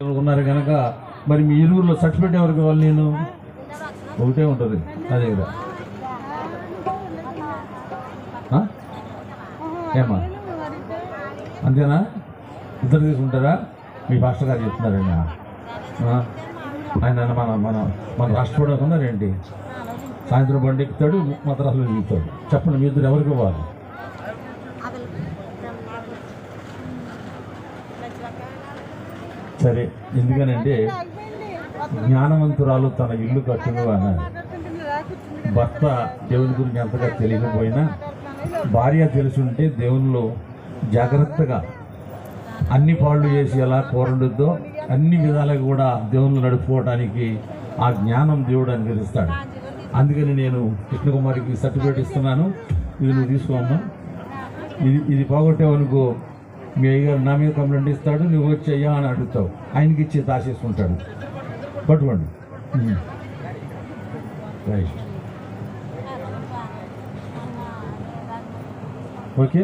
ఉన్నారు కనుక మరి మీ ఇరువురులో సర్టిఫికేట్ ఎవరికి ఇవ్వాలి నేను? ఒకటే ఉంటుంది అదే కదా. ఏమా అంతేనా? ఇద్దరు తీసుకుంటారా? మీ పాస్టర్ గారు చెప్తున్నారండి ఆయన. మన మన మన రాష్ట్రపతి ఉన్నారేంటి సాయంత్రం బండి ఎక్కుతాడు మద్రాసులో దిగుతాడు. చెప్పండి మీ ఇద్దరు ఎవరికి ఇవ్వాలి? సరే ఎందుకనంటే జ్ఞానవంతురాలు తన ఇల్లు కట్టును అన్నాడు భర్త దేవుని గురించి అంతగా తెలియకపోయినా భార్య తెలుసుంటే దేవునిలో జాగ్రత్తగా అన్ని పాళ్ళు చేసి ఎలా కూరండుద్దో అన్ని విధాలుగా కూడా దేవుని నడుపుకోవడానికి ఆ జ్ఞానం దేవుడు అనుగ్రహిస్తాడు. అందుకని నేను కృష్ణకుమారికి సర్టిఫికేట్ ఇస్తున్నాను. ఇది నువ్వు తీసుకోమ్మా ఇది ఇది పోగొట్టేవనుకో మీ అయ్యగారు నా మీద కంప్లైంట్ ఇస్తాడు నువ్వు వచ్చి అయ్యా అని అడుగుతావు. ఆయనకి ఇచ్చి దాచేసుకుంటాడు పట్టుకోండి. Right okay